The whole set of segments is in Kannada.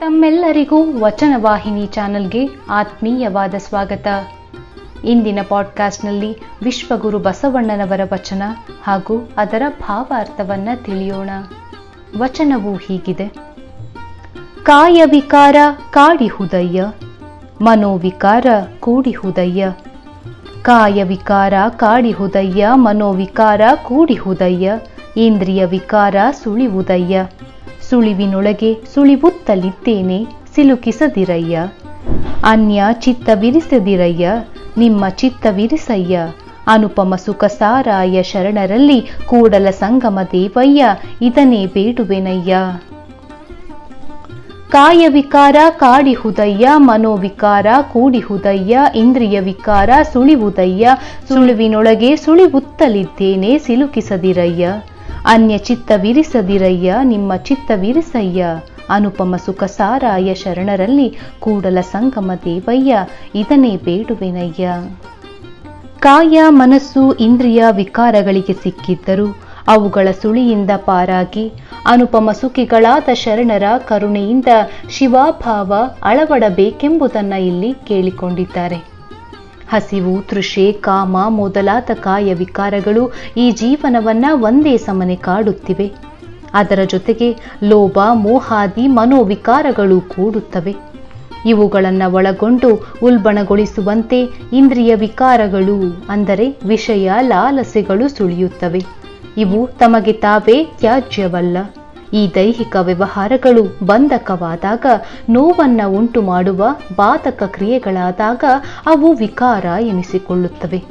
ತಮ್ಮೆಲ್ಲರಿಗೂ ವಚನವಾಹಿನಿ ಚಾನೆಲ್ಗೆ ಆತ್ಮೀಯವಾದ ಸ್ವಾಗತ. ಇಂದಿನ ಪಾಡ್ಕಾಸ್ಟ್ನಲ್ಲಿ ವಿಶ್ವಗುರು ಬಸವಣ್ಣನವರ ವಚನ ಹಾಗೂ ಅದರ ಭಾವಾರ್ಥವನ್ನ ತಿಳಿಯೋಣ. ವಚನವು ಹೀಗಿದೆ. ಕಾಯವಿಕಾರ ಕಾಡಿಹುದಯ್ಯ, ಮನೋವಿಕಾರ ಕೂಡಿಹುದಯ್ಯ. ಕಾಯವಿಕಾರ ಕಾಡಿಹುದಯ್ಯ, ಮನೋವಿಕಾರ ಕೂಡಿಹುದಯ್ಯ, ಇಂದ್ರಿಯ ವಿಕಾರ ಸುಳಿವುದಯ್ಯ. ಸುಳಿವಿನೊಳಗೆ ಸುಳಿವುತ್ತಲಿದ್ದೇನೆ. ಸಿಲುಕಿಸದಿರಯ್ಯ. ಅನ್ಯ ಚಿತ್ತವಿರಿಸದಿರಯ್ಯ. ನಿಮ್ಮ ಚಿತ್ತವಿರಿಸಯ್ಯ. ಅನುಪಮ ಸುಖಸಾರಾಯ ಶರಣರಲ್ಲಿ ಕೂಡಲ ಸಂಗಮ ದೇವಯ್ಯ. ಇದನೇ ಬೇಡುವೆನಯ್ಯ. ಕಾಯ ವಿಕಾರ ಕಾಡಿಹುದಯ್ಯ. ಮನೋವಿಕಾರ ಕೂಡಿಹುದಯ್ಯ. ಇಂದ್ರಿಯ ವಿಕಾರ ಸುಳಿವುದಯ್ಯ. ಸುಳಿವಿನೊಳಗೆ ಸುಳಿವುತ್ತಲಿದ್ದೇನೆ. ಸಿಲುಕಿಸದಿರಯ್ಯ. ಅನ್ಯ ಚಿತ್ತವಿರಿಸದಿರಯ್ಯ, ನಿಮ್ಮ ಚಿತ್ತವಿರಿಸಯ್ಯ. ಅನುಪಮ ಸುಖಸಾರಾಯ ಶರಣರಲ್ಲಿ ಕೂಡಲ ಸಂಗಮ ದೇವಯ್ಯ, ಇದನ್ನೇ ಬೇಡುವೆನಯ್ಯ. ಕಾಯ, ಮನಸ್ಸು, ಇಂದ್ರಿಯ ವಿಕಾರಗಳಿಗೆ ಸಿಕ್ಕಿದ್ದರು. ಅವುಗಳ ಸುಳಿಯಿಂದ ಪಾರಾಗಿ ಅನುಪಮ ಸುಖಿಗಳಾದ ಶರಣರ ಕರುಣೆಯಿಂದ ಶಿವಾಭಾವ ಅಳವಡಬೇಕೆಂಬುದನ್ನು ಇಲ್ಲಿ ಕೇಳಿಕೊಂಡಿದ್ದಾರೆ. ಹಸಿವು, ತೃಷೆ, ಕಾಮ ಮೊದಲಾದ ಕಾಯ ವಿಕಾರಗಳು ಈ ಜೀವನವನ್ನ ಒಂದೇ ಸಮನೆ ಕಾಡುತ್ತಿವೆ. ಅದರ ಜೊತೆಗೆ ಲೋಭ, ಮೋಹಾದಿ, ಮನೋವಿಕಾರಗಳು ಕೂಡುತ್ತವೆ. ಇವುಗಳನ್ನು ಒಳಗೊಂಡು ಉಲ್ಬಣಗೊಳಿಸುವಂತೆ ಇಂದ್ರಿಯ ವಿಕಾರಗಳು, ಅಂದರೆ ವಿಷಯ, ಲಾಲಸೆಗಳು ಸುಳಿಯುತ್ತವೆ. ಇವು ತಮಗೆ ತಾವೇ ತ್ಯಾಜ್ಯವಲ್ಲ. ಈ ದೈಹಿಕ ವ್ಯವಹಾರಗಳು ಬಂಧಕವಾದಾಗ, ನೋವನ್ನು ಉಂಟು ಮಾಡುವ ಬಾಧಕ ಕ್ರಿಯೆಗಳಾದಾಗ ಅವು ವಿಕಾರ ಎನಿಸಿಕೊಳ್ಳುತ್ತವೆ.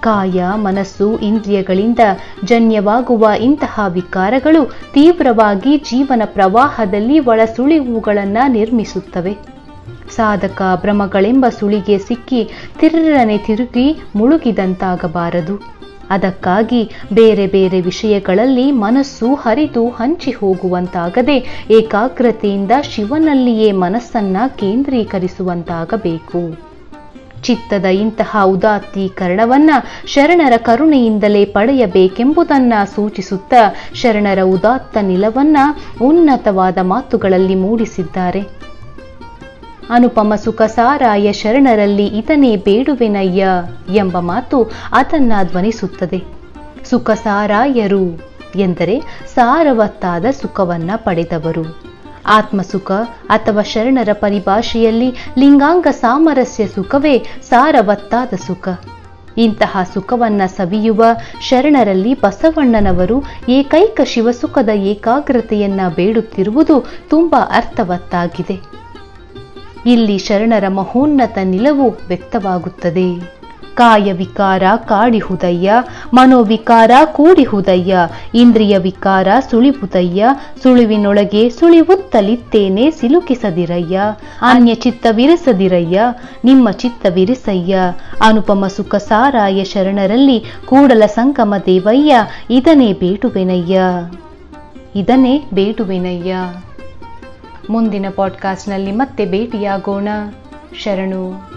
ಕಾಯ, ಮನಸ್ಸು, ಇಂದ್ರಿಯಗಳಿಂದ ಜನ್ಯವಾಗುವ ಇಂತಹ ವಿಕಾರಗಳು ತೀವ್ರವಾಗಿ ಜೀವನ ಪ್ರವಾಹದಲ್ಲಿ ಒಳಸುಳಿವುಗಳನ್ನು ನಿರ್ಮಿಸುತ್ತವೆ. ಸಾಧಕ ಭ್ರಮಗಳೆಂಬ ಸುಳಿಗೆ ಸಿಕ್ಕಿ ತಿರ್ರನೆ ತಿರುಗಿ ಮುಳುಗಿದಂತಾಗಬಾರದು. ಅದಕ್ಕಾಗಿ ಬೇರೆ ಬೇರೆ ವಿಷಯಗಳಲ್ಲಿ ಮನಸ್ಸು ಹರಿದು ಹಂಚಿ ಹೋಗುವಂತಾಗದೆ ಏಕಾಗ್ರತೆಯಿಂದ ಶಿವನಲ್ಲಿಯೇ ಮನಸ್ಸನ್ನ ಕೇಂದ್ರೀಕರಿಸುವಂತಾಗಬೇಕು. ಚಿತ್ತದ ಇಂತಹ ಉದಾತ್ತೀಕರಣವನ್ನ ಶರಣರ ಕರುಣೆಯಿಂದಲೇ ಪಡೆಯಬೇಕೆಂಬುದನ್ನ ಸೂಚಿಸುತ್ತಾ ಶರಣರ ಉದಾತ್ತ ನಿಲವನ್ನ ಉನ್ನತವಾದ ಮಾತುಗಳಲ್ಲಿ ಮೂಡಿಸಿದ್ದಾರೆ. ಅನುಪಮ ಸುಖ ಸಾರಾಯ ಶರಣರಲ್ಲಿ ಇತನೇ ಬೇಡುವೆನಯ್ಯ ಎಂಬ ಮಾತು ಅದನ್ನ ಧ್ವನಿಸುತ್ತದೆ. ಸುಖಸಾರಾಯರು ಎಂದರೆ ಸಾರವತ್ತಾದ ಸುಖವನ್ನ ಪಡೆದವರು. ಆತ್ಮಸುಖ ಅಥವಾ ಶರಣರ ಪರಿಭಾಷೆಯಲ್ಲಿ ಲಿಂಗಾಂಗ ಸಾಮರಸ್ಯ ಸುಖವೇ ಸಾರವತ್ತಾದ ಸುಖ. ಇಂತಹ ಸುಖವನ್ನ ಸವಿಯುವ ಶರಣರಲ್ಲಿ ಬಸವಣ್ಣನವರು ಏಕೈಕ ಶಿವಸುಖದ ಏಕಾಗ್ರತೆಯನ್ನ ಬೇಡುತ್ತಿರುವುದು ತುಂಬಾ ಅರ್ಥವತ್ತಾಗಿದೆ. ಇಲ್ಲಿ ಶರಣರ ಮಹೋನ್ನತ ನಿಲವು ವ್ಯಕ್ತವಾಗುತ್ತದೆ. ಕಾಯ ವಿಕಾರ ಕಾಡಿಹುದಯ್ಯ ಮನೋವಿಕಾರ ಕೂಡಿಹುದಯ್ಯ ಇಂದ್ರಿಯ ವಿಕಾರ ಸುಳಿಹುದಯ್ಯ ಸುಳಿವಿನೊಳಗೆ ಸುಳಿವುತ್ತಲಿತ್ತೇನೆ ಸಿಲುಕಿಸದಿರಯ್ಯ, ಅನ್ಯ ಚಿತ್ತವಿರಿಸದಿರಯ್ಯ ನಿಮ್ಮ ಚಿತ್ತವಿರಿಸಯ್ಯ ಅನುಪಮ ಸುಖ ಸಾರಾಯ ಶರಣರಲ್ಲಿ ಕೂಡಲ ಸಂಗಮ ದೇವಯ್ಯ, ಇದನ್ನೇ ಬೇಟುವೆನಯ್ಯ. ಇದನ್ನೇ ಬೇಡುವೆನಯ್ಯ ಮುಂದಿನ ಪಾಡ್ಕಾಸ್ಟ್ನಲ್ಲಿ ಮತ್ತೆ ಭೇಟಿಯಾಗೋಣ. ಶರಣು.